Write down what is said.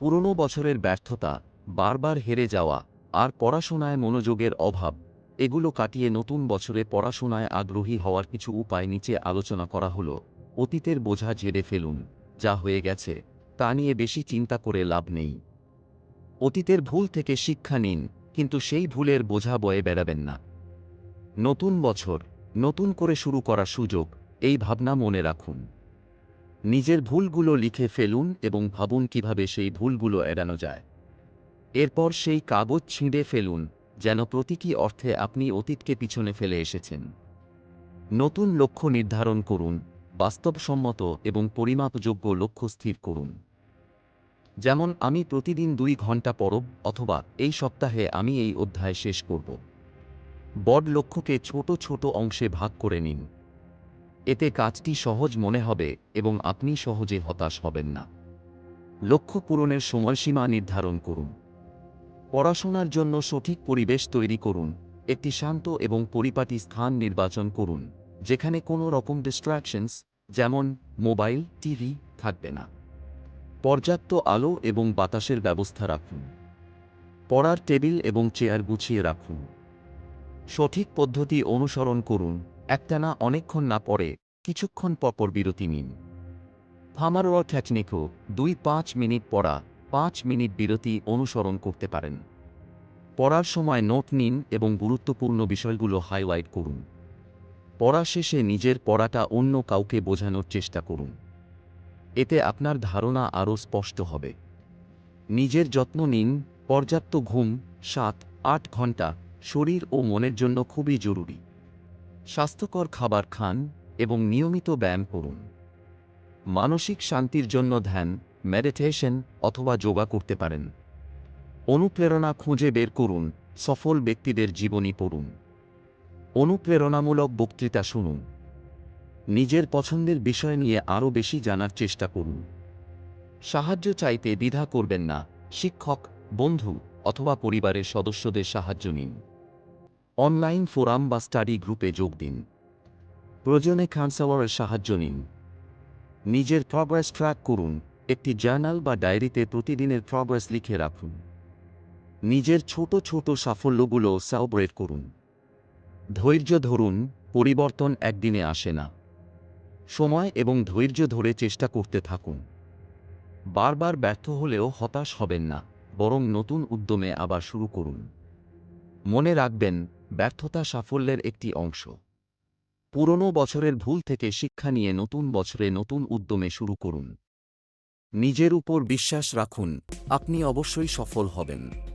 পুরনো বছরের ব্যর্থতা, বারবার হেরে যাওয়া আর পড়াশোনায় মনোযোগের অভাব, এগুলো কাটিয়ে নতুন বছরে পড়াশোনায় আগ্রহী হওয়ার কিছু উপায় নিচে আলোচনা করা হলো। অতীতের বোঝা ঝেড়ে ফেলুন, যা হয়ে গেছে, তা নিয়ে বেশি চিন্তা করে লাভ নেই। অতীতের ভুল থেকে শিক্ষা নিন, কিন্তু সেই ভুলের বোঝা বয়ে বেড়াবেন না। নতুন বছর, নতুন করে শুরু করার সুযোগ, এই ভাবনা মনে রাখুন। নিজের ভুলগুলো লিখে ফেলুন এবং ভাবুন কীভাবে সেই ভুলগুলো এড়ানো যায়। এরপর সেই কাগজ ছিঁড়ে ফেলুন, যেন প্রতীকী অর্থে আপনি অতীতকে পিছনে ফেলে এসেছেন। নতুন লক্ষ্য নির্ধারণ করুন, বাস্তবসম্মত এবং পরিমাপযোগ্য লক্ষ্য স্থির করুন। যেমন, আমি প্রতিদিন দুই ঘণ্টা পরব অথবা এই সপ্তাহে আমি এই অধ্যায় শেষ করব। বড় লক্ষ্যকে ছোট ছোট অংশে ভাগ করে নিন। এতে কাজটি সহজ মনে হবে এবং আপনি সহজে হতাশ হবেন না। লক্ষ্য পূরণের সময়সীমা নির্ধারণ করুন। পড়াশোনার জন্য সঠিক পরিবেশ তৈরি করুন, একটি শান্ত এবং পরিপাটি স্থান নির্বাচন করুন, যেখানে কোনো রকম ডিস্ট্র্যাকশনস যেমন মোবাইল, টিভি, থাকবে না। পর্যাপ্ত আলো এবং বাতাসের ব্যবস্থা রাখুন। পড়ার টেবিল এবং চেয়ার গুছিয়ে রাখুন। সঠিক পদ্ধতি অনুসরণ করুন। একটানা অনেকক্ষণ না পড়ে কিছুক্ষণ পরপর বিরতি নিন। ফামারোয়া টেকনিকও দুই পাঁচ মিনিট পড়া, পাঁচ মিনিট বিরতি অনুসরণ করতে পারেন। পড়ার সময় নোট নিন এবং গুরুত্বপূর্ণ বিষয়গুলো হাইলাইট করুন। পড়া শেষে নিজের পড়াটা অন্য কাউকে বোঝানোর চেষ্টা করুন। এতে আপনার ধারণা আরও স্পষ্ট হবে। নিজের যত্ন নিন, পর্যাপ্ত ঘুম, সাত আট ঘণ্টা, শরীর ও মনের জন্য খুবই জরুরি। স্বাস্থ্যকর খাবার খান এবং নিয়মিত ব্যায়াম করুন। মানসিক শান্তির জন্য ধ্যান, মেডিটেশন অথবা যোগা করতে পারেন। অনুপ্রেরণা খুঁজে বের করুন, সফল ব্যক্তিদের জীবনী পড়ুন। অনুপ্রেরণামূলক বক্তৃতা শুনুন। নিজের পছন্দের বিষয় নিয়ে আরও বেশি জানার চেষ্টা করুন। সাহায্য চাইতে দ্বিধা করবেন না, শিক্ষক, বন্ধু অথবা পরিবারের সদস্যদের সাহায্য নিন। অনলাইন ফোরাম বা স্টাডি গ্রুপে যোগ দিন। প্রয়োজনে কাউন্সেলরের সাহায্য নিন। নিজের প্রগ্রেস ট্র্যাক করুন, একটি জার্নাল বা ডায়েরিতে প্রতিদিনের প্রগ্রেস লিখে রাখুন। নিজের ছোট ছোট সাফল্যগুলো সেলিব্রেট করুন। ধৈর্য ধরুন, পরিবর্তন একদিনে আসে না। সময় এবং ধৈর্য ধরে চেষ্টা করতে থাকুন। বারবার ব্যর্থ হলেও হতাশ হবেন না, বরং নতুন উদ্যমে আবার শুরু করুন। মনে রাখবেন ব্যর্থতা সাফল্যের একটি অংশ। পুরনো বছরের ভুল থেকে শিক্ষা নিয়ে নতুন বছরে নতুন উদ্যমে শুরু করুন। নিজের উপর বিশ্বাস রাখুন, আপনি অবশ্যই সফল হবেন।